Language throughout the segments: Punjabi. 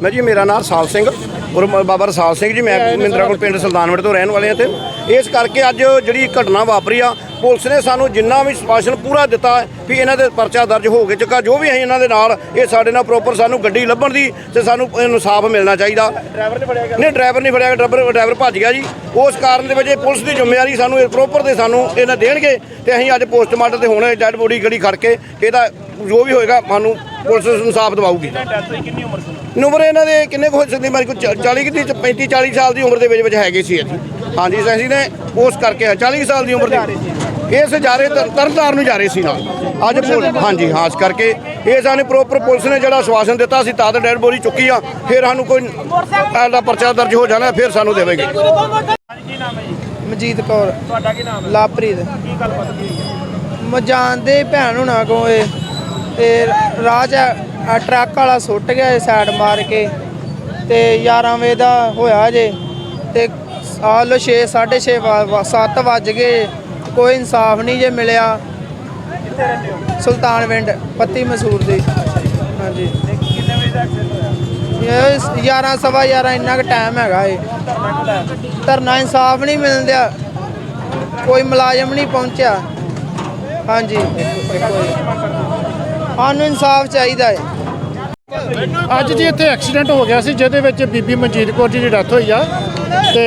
ਮੈਂ ਜੀ ਮੇਰਾ ਨਾਮ ਸਾਲ ਸਿੰਘ ਮ- ਬਾਬਾ ਰਸਾਲ ਸਿੰਘ ਜੀ ਮੈਂ ਮਹਿੰਦਰਾ ਕੋਲ ਪਿੰਡ ਸੁਲਤਾਨਵਿੰਡ ਤੋਂ ਰਹਿਣ ਵਾਲੇ ਹਾਂ ਤੇ ਇਸ ਕਰਕੇ ਅੱਜ ਜਿਹੜੀ ਘਟਨਾ ਵਾਪਰੀ ਆ ਪੁਲਿਸ ਨੇ ਸਾਨੂੰ ਜਿੰਨਾ ਵੀ ਸਪਾਸ਼ਨ ਪੂਰਾ ਦਿੱਤਾ ਵੀ ਇਹਨਾਂ ਦੇ ਪਰਚਾ ਦਰਜ ਹੋ ਕੇ ਚੁੱਕਾ ਜੋ ਵੀ ਅਸੀਂ ਇਹਨਾਂ ਦੇ ਨਾਲ ਇਹ ਸਾਡੇ ਨਾਲ ਪ੍ਰੋਪਰ ਸਾਨੂੰ ਗੱਡੀ ਲੱਭਣ ਦੀ ਤੇ ਸਾਨੂੰ ਇਨਸਾਫ ਮਿਲਣਾ ਚਾਹੀਦਾ। ਡਰਾਈਵਰ ਨਹੀਂ ਫੜਿਆ ਗਿਆ। ਨਹੀਂ ਡਰਾਈਵਰ ਨਹੀਂ ਫੜਿਆ ਗਿਆ ਡਰਾਈਵਰ ਡਰਾਈਵਰ ਭੱਜ ਗਿਆ ਜੀ। ਉਸ ਕਾਰਨ ਦੇ ਵਿੱਚ ਇਹ ਪੁਲਿਸ ਦੀ ਜ਼ਿੰਮੇਵਾਰੀ ਸਾਨੂੰ ਇਹ ਪ੍ਰੋਪਰ ਤੇ ਸਾਨੂੰ ਇਹਨਾਂ ਦੇਣਗੇ ਤੇ ਅਸੀਂ ਅੱਜ ਪੋਸਟਮਾਰਟਮ ਤੇ ਹੁਣ ਡੈਡ ਬੋਡੀ ਗੜੀ ਖੜ ਕੇ ਇਹਦਾ ਜੋ ਵੀ ਹੋਏਗਾ ਸਾਨੂੰ ਪੁਲਿਸ ਇਨਸਾਫ ਦਿਵਾਊਗੀ। ਉਮਰ ਇਹਨਾਂ ਦੇ ਕਿੰਨੇ ਕੁ ਹੋ ਸਕਦੀ ਮੇਰੇ ਕੋਲ 40 ਕਿ 35 40 ਸਾਲ ਦੀ ਉਮਰ ਦੇ ਵਿੱਚ ਵਿੱਚ ਹੈਗੇ ਸੀ ਅਸੀਂ ਹਾਂਜੀ ਅਸੀਂ ਨੇ ਪੋਸਟ ਕਰਕੇ ਆ 40 ਸਾਲ ਦੀ ਉਮਰ ਦੇ। ਇਸ ਜਾ ਰਹੇ ਤਰ- ਤਰਨਤਾਰਨ ਨੂੰ ਜਾ ਰਹੇ ਸੀ ਨਾਲ। ਅੱਜ ਪੁਲ- ਹਾਂਜੀ ਹਾਂ ਇਸ ਕਰਕੇ ਇਹ ਸਾਨੂੰ ਪ੍ਰੋਪਰ ਪੁਲਿਸ ਨੇ ਜਿਹੜਾ ਆਸ਼ਵਾਸਨ ਦਿੱਤਾ ਸੀ ਤਾਂ ਡੈਡ ਬੋਡੀ ਚੁੱਕੀ ਆ ਫਿਰ ਸਾਨੂੰ ਕੋਈ ਦਾ ਪਰਚਾ ਦਰਜ ਹੋ ਜਾਣਾ ਫਿਰ ਸਾਨੂੰ ਦੇਵੇਗੇ। ਕੀ ਨਾਮ ਹੈ ਜੀ? ਮਜੀਦ ਕੌਰ। ਤੁਹਾਡਾ ਕੀ ਨਾਮ ਹੈ? ਲਾਪਰੀਤ ਕੀ ਗੱਲਬਾਤ ਹੋਈ ਹੈ? ਮੈਂ ਜਾਣਦੇ ਭੈਣ ਹੁਣਾ ਕੋ ਇਹ। ਤੇ ਰਾਹ 'ਚ ਆ ਟਰੱਕ ਵਾਲਾ ਸੁੱਟ ਗਿਆ ਸਾਈਡ ਮਾਰ ਕੇ ਤੇ 11 ਵਜੇ ਦਾ ਹੋਇਆ ਜੇ ਤੇ ਆ ਲੋ 6 6:30 7 ਵੱਜ ਗਏ, ਕੋਈ ਇਨਸਾਫ ਨਹੀਂ ਜੇ ਮਿਲਿਆ। ਕਿੱਥੇ ਰਹਿੰਦੇ ਹੋ ਸੁਲਤਾਨਵਿੰਡ ਪੱਤੀ ਮਸੂਰ ਦੇ। ਹਾਂਜੀ। ਤੇ ਕਿੰਨੇ ਵਜੇ ਦਾ ਐਕਸੀਡੈਂਟ ਹੋਇਆ 11 ਸਵਾ 11 ਇੰਨਾ ਕੁ ਟਾਈਮ ਹੈਗਾ ਏ ਧਰਨਾ ਇਨਸਾਫ ਨਹੀਂ ਮਿਲਦਿਆ ਕੋਈ ਮੁਲਾਜ਼ਮ ਨਹੀਂ ਪਹੁੰਚਿਆ। ਹਾਂਜੀ। ਸਾਨੂੰ ਇਨਸਾਫ ਚਾਹੀਦਾ ਹੈ। ਅੱਜ ਜੀ ਇੱਥੇ ਐਕਸੀਡੈਂਟ ਹੋ ਗਿਆ ਸੀ ਜਿਹਦੇ ਵਿੱਚ ਬੀਬੀ ਮਨਜੀਤ ਕੌਰ ਜੀ ਦੀ ਡੈਥ ਹੋਈ ਆ। ਤੇ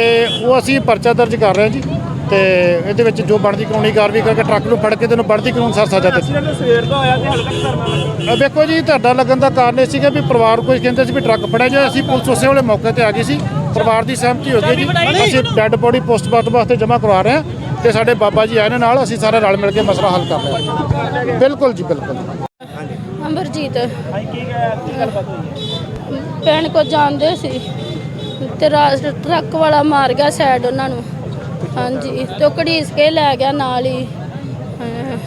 ਉਹ ਅਸੀਂ ਪਰਚਾ ਦਰਜ ਕਰ ਰਹੇ ਹਾਂ ਜੀ। ਤੇ ਇਹਦੇ ਵਿੱਚ ਜੋ ਬਣਦੀ ਕਾਨੂੰਨੀ ਕਾਰਵਾਈ ਕਰਕੇ ਟਰੱਕ ਨੂੰ ਫੜ ਕੇ ਤੈਨੂੰ ਬਣਦੀ ਕਾਨੂੰਨ ਸਰ ਸਜ਼ਾ ਦਿੱਤੀ। ਸਵੇਰ ਦਾ ਹੋਇਆ ਤੇ ਧਰਨਾ ਵੇਖੋ ਜੀ ਤੁਹਾਡਾ ਲੱਗਣ ਦਾ ਕਾਰਨ ਇਹ ਸੀਗਾ ਵੀ ਪਰਿਵਾਰ ਕੋਈ ਕਹਿੰਦੇ ਸੀ ਵੀ ਟਰੱਕ ਫੜਿਆ ਜਾਏ। ਅਸੀਂ ਪੁਲਿਸ ਉਸੇ ਵੇਲੇ ਮੌਕੇ ਤੇ ਆ ਗਈ ਸੀ। ਪਰਿਵਾਰ ਦੀ ਸਹਿਮਤੀ ਹੋ ਗਈ ਜੀ। ਅਸੀਂ ਡੈੱਡ ਬੋਡੀ ਪੋਸਟਮਾਰਟਮ ਵਾਸਤੇ ਜਮ੍ਹਾਂ ਕਰਵਾ ਰਹੇ ਹਾਂ। ਤੇ ਸਾਡੇ ਬਾਬਾ ਜੀ ਆਏ ਨੇ ਨਾਲ ਅਸੀਂ ਸਾਰੇ ਰਲ ਮਿਲ ਕੇ ਮਸਲਾ ਹੱਲ ਕਰ ਹਾਂ। ਬਿਲਕੁਲ ਜੀ ਬਿਲਕੁਲ। ਅਮਰਜੀਤ। ਹਾਂ ਕੀ ਗੱਲਬਾਤ ਹੋਈ ਹੈ? ਭੈਣ ਕੋ ਜਾਂਦੇ ਸੀ ਤੇ ਰਾਸ ਟਰੱਕ ਵਾਲਾ ਮਾਰ ਗਿਆ ਸਾਈਡ ਉਹਨਾਂ ਨੂੰ। ਹਾਂਜੀ ਤੇ ਘੜੀਸ ਕੇ ਲੈ ਗਿਆ ਨਾਲ ਹੀ। ਹਾਂ,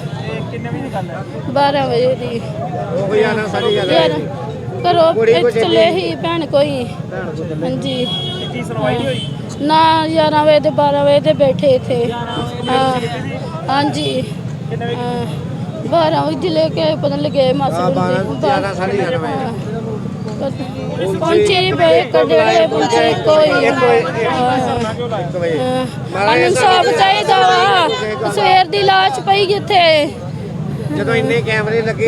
ਕਿੰਨੇ ਵਜੇ ਦੀ ਗੱਲ ਹੈ? 12 ਵਜੇ ਦੀ। ਉਹ ਜਾਣਾ ਸਾਰੀ ਗੱਲ ਕਰੋ ਚਲੇ ਹੀ ਭੈਣ ਕੋਈ। ਹਾਂਜੀ। ਤੇ ਕੀ ਸੁਣਵਾਈ ਨਹੀਂ ਹੋਈ? ਨਾ 11 ਵਜੇ ਤੇ 12 ਵਜੇ ਤੇ ਬੈਠੇ ਇੱਥੇ। ਹਾਂ। ਹਾਂਜੀ। ਕਿੰਨੇ ਵਜੇ? ਹਾਂ, 12 ਵਜੇ ਲੈ ਕੇ ਪਤਾ ਲੱਗੇ ਮਾਸੂਰ ਦੇ। 11 ਸਾਢੇ 11 ਵਜੇ। ਪਹੁੰਚੇ ਬੇ ਕਡੇ ਪਹੁੰਚੇ ਕੋਈ ਹਾਂ। ਇਨਸਾਫ ਚਾਹੀਦਾ ਵਾ। ਸਵੇਰ ਦੀ ਲਾਸ਼ ਪਈ ਜਿੱਥੇ ਜਦੋਂ ਇੰਨੇ ਕੈਮਰੇ ਲੱਗੇ